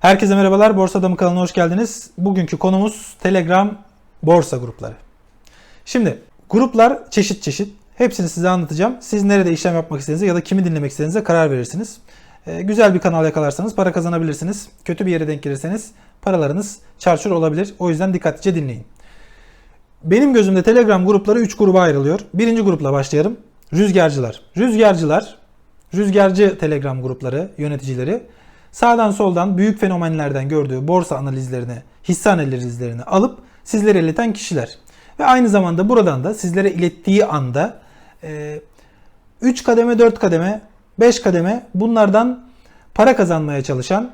Herkese merhabalar. Borsa Adamı kanalına hoş geldiniz. Bugünkü konumuz Telegram borsa grupları. Şimdi gruplar çeşit çeşit. Hepsini size anlatacağım. Siz nerede işlem yapmak istediğinize ya da kimi dinlemek istediğinize karar verirsiniz. Ee, güzel bir kanal yakalarsanız para kazanabilirsiniz. Kötü bir yere denk gelirseniz paralarınız çarçur olabilir. O yüzden dikkatlice dinleyin. Benim gözümde Telegram grupları 3 gruba ayrılıyor. Birinci grupla başlayalım. Rüzgarcılar. Rüzgarcılar, rüzgarcı Telegram grupları, yöneticileri sağdan soldan büyük fenomenlerden gördüğü borsa analizlerini, hisse analizlerini alıp sizlere ileten kişiler. Ve aynı zamanda buradan da sizlere ilettiği anda 3 kademe, 4 kademe, 5 kademe bunlardan para kazanmaya çalışan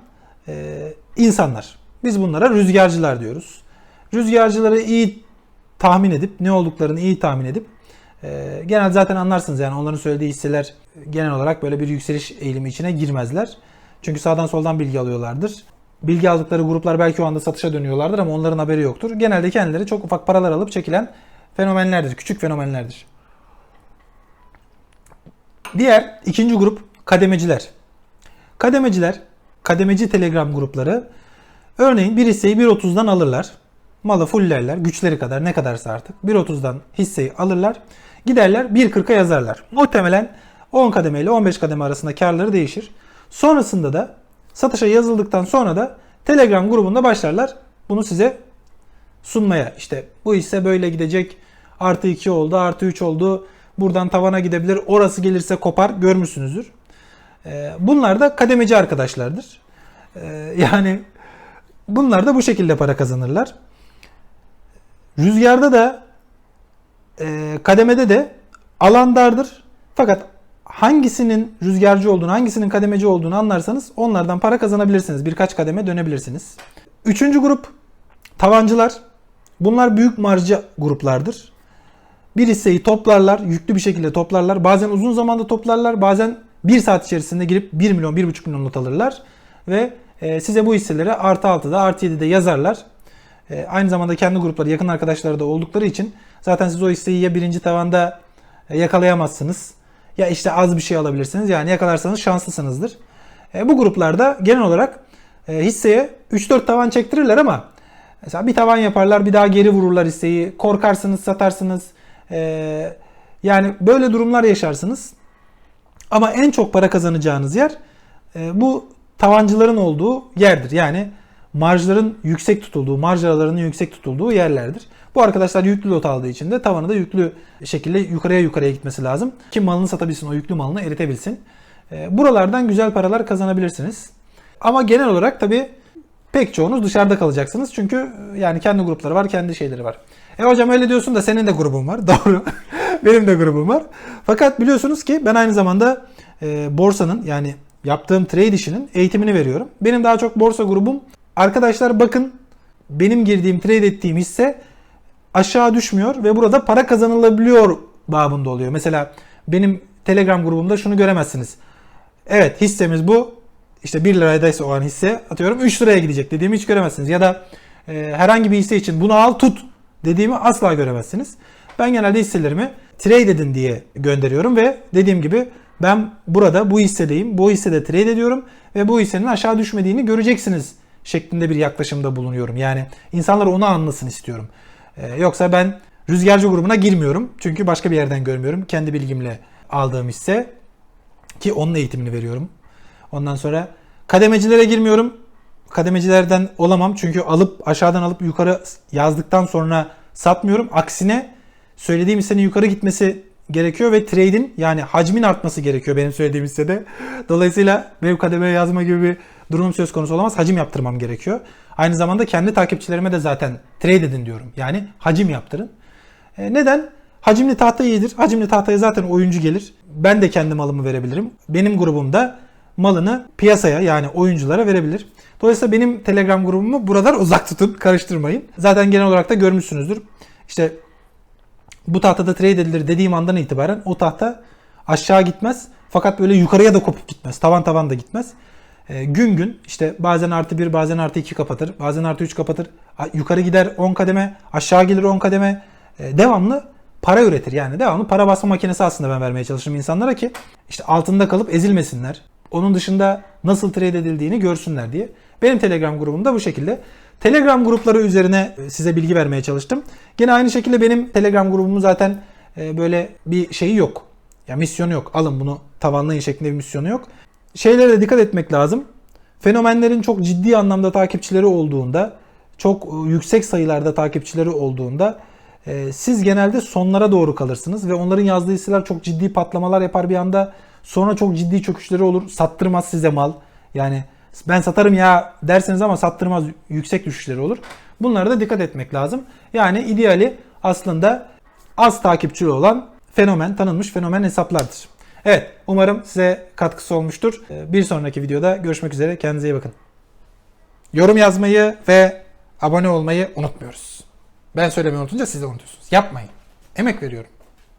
e, insanlar. Biz bunlara rüzgarcılar diyoruz. Rüzgarcıları iyi tahmin edip ne olduklarını iyi tahmin edip e, genel zaten anlarsınız yani onların söylediği hisseler genel olarak böyle bir yükseliş eğilimi içine girmezler. Çünkü sağdan soldan bilgi alıyorlardır. Bilgi aldıkları gruplar belki o anda satışa dönüyorlardır ama onların haberi yoktur. Genelde kendileri çok ufak paralar alıp çekilen fenomenlerdir. Küçük fenomenlerdir. Diğer ikinci grup kademeciler. Kademeciler, kademeci telegram grupları örneğin bir hisseyi 1.30'dan alırlar. Malı fullerler, güçleri kadar ne kadarsa artık 1.30'dan hisseyi alırlar. Giderler 1.40'a yazarlar. Muhtemelen 10 kademe ile 15 kademe arasında karları değişir. Sonrasında da satışa yazıldıktan sonra da Telegram grubunda başlarlar bunu size sunmaya. İşte bu hisse böyle gidecek. Artı 2 oldu, artı 3 oldu. Buradan tavana gidebilir. Orası gelirse kopar. Görmüşsünüzdür. Ee, Bunlar da kademeci arkadaşlardır. Ee, Yani bunlar da bu şekilde para kazanırlar. Rüzgarda da e, kademede de alan dardır. Fakat hangisinin rüzgarcı olduğunu, hangisinin kademeci olduğunu anlarsanız onlardan para kazanabilirsiniz. Birkaç kademe dönebilirsiniz. Üçüncü grup tavancılar. Bunlar büyük marjı gruplardır. Bir hisseyi toplarlar, yüklü bir şekilde toplarlar. Bazen uzun zamanda toplarlar, bazen bir saat içerisinde girip 1 milyon, 1,5 milyon not alırlar. Ve e, size bu hisseleri artı 6'da, artı 7'de yazarlar. E, aynı zamanda kendi grupları, yakın arkadaşları da oldukları için zaten siz o hisseyi ya birinci tavanda yakalayamazsınız ya işte az bir şey alabilirsiniz. Yani yakalarsanız şanslısınızdır. E, bu gruplarda genel olarak e, hisseye 3-4 tavan çektirirler ama mesela bir tavan yaparlar bir daha geri vururlar hisseyi. Korkarsınız satarsınız. E, yani böyle durumlar yaşarsınız. Ama en çok para kazanacağınız yer e, bu tavancıların olduğu yerdir. Yani marjların yüksek tutulduğu, marj aralarının yüksek tutulduğu yerlerdir. Bu arkadaşlar yüklü lot aldığı için de tavanı da yüklü şekilde yukarıya yukarıya gitmesi lazım. Ki malını satabilsin, o yüklü malını eritebilsin. E, Buralardan güzel paralar kazanabilirsiniz. Ama genel olarak tabii pek çoğunuz dışarıda kalacaksınız. Çünkü e, yani kendi grupları var, kendi şeyleri var. E hocam öyle diyorsun da senin de grubun var. Doğru. Benim de grubum var. Fakat biliyorsunuz ki ben aynı zamanda e, borsanın yani yaptığım trade işinin eğitimini veriyorum. Benim daha çok borsa grubum. Arkadaşlar bakın benim girdiğim trade ettiğim hisse aşağı düşmüyor ve burada para kazanılabiliyor babında oluyor. Mesela benim Telegram grubumda şunu göremezsiniz. Evet hissemiz bu. İşte 1 liradaysa o an hisse atıyorum 3 liraya gidecek dediğimi hiç göremezsiniz. Ya da e, herhangi bir hisse için bunu al tut dediğimi asla göremezsiniz. Ben genelde hisselerimi trade edin diye gönderiyorum ve dediğim gibi ben burada bu hissedeyim. Bu hissede trade ediyorum ve bu hissenin aşağı düşmediğini göreceksiniz şeklinde bir yaklaşımda bulunuyorum. Yani insanlar onu anlasın istiyorum. Ee, yoksa ben rüzgarcı grubuna girmiyorum. Çünkü başka bir yerden görmüyorum. Kendi bilgimle aldığım hisse ki onun eğitimini veriyorum. Ondan sonra kademecilere girmiyorum. Kademecilerden olamam çünkü alıp aşağıdan alıp yukarı yazdıktan sonra satmıyorum. Aksine söylediğim hissenin yukarı gitmesi gerekiyor ve trade'in yani hacmin artması gerekiyor benim söylediğim hissede. Dolayısıyla benim kademeye yazma gibi bir durum söz konusu olamaz. Hacim yaptırmam gerekiyor. Aynı zamanda kendi takipçilerime de zaten trade edin diyorum. Yani hacim yaptırın. E, neden? Hacimli tahta iyidir. Hacimli tahtaya zaten oyuncu gelir. Ben de kendi malımı verebilirim. Benim grubumda malını piyasaya yani oyunculara verebilir. Dolayısıyla benim Telegram grubumu buradan uzak tutun, karıştırmayın. Zaten genel olarak da görmüşsünüzdür. İşte bu tahtada trade edilir dediğim andan itibaren o tahta aşağı gitmez. Fakat böyle yukarıya da kopup gitmez. Tavan tavan da gitmez. E, gün gün işte bazen artı 1 bazen artı 2 kapatır. Bazen artı 3 kapatır. Yukarı gider 10 kademe aşağı gelir 10 kademe. E, devamlı para üretir yani. Devamlı para basma makinesi aslında ben vermeye çalışırım insanlara ki işte altında kalıp ezilmesinler. onun dışında nasıl trade edildiğini görsünler diye. Benim Telegram grubum da bu şekilde. Telegram grupları üzerine e, size bilgi vermeye çalıştım. Gene aynı şekilde benim Telegram grubumun zaten böyle bir şeyi yok. Ya misyonu yok. Alın bunu tavanlayın şeklinde bir misyonu yok. Şeylere de dikkat etmek lazım. Fenomenlerin çok ciddi anlamda takipçileri olduğunda, çok e, yüksek sayılarda takipçileri olduğunda e, siz genelde sonlara doğru kalırsınız ve onların yazdığı hisseler çok ciddi patlamalar yapar bir anda. Sonra çok ciddi çöküşleri olur. Sattırmaz size mal. Yani ben satarım ya derseniz ama sattırmaz yüksek düşüşleri olur. Bunlara da dikkat etmek lazım. Yani ideali aslında az takipçili olan fenomen, tanınmış fenomen hesaplardır. Evet, umarım size katkısı olmuştur. Ee, Bir sonraki videoda görüşmek üzere. Kendinize iyi bakın. Yorum yazmayı ve abone olmayı unutmuyoruz. Ben söylemeyi unutunca siz de unutuyorsunuz. Yapmayın. Emek veriyorum.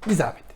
Bir zahmet.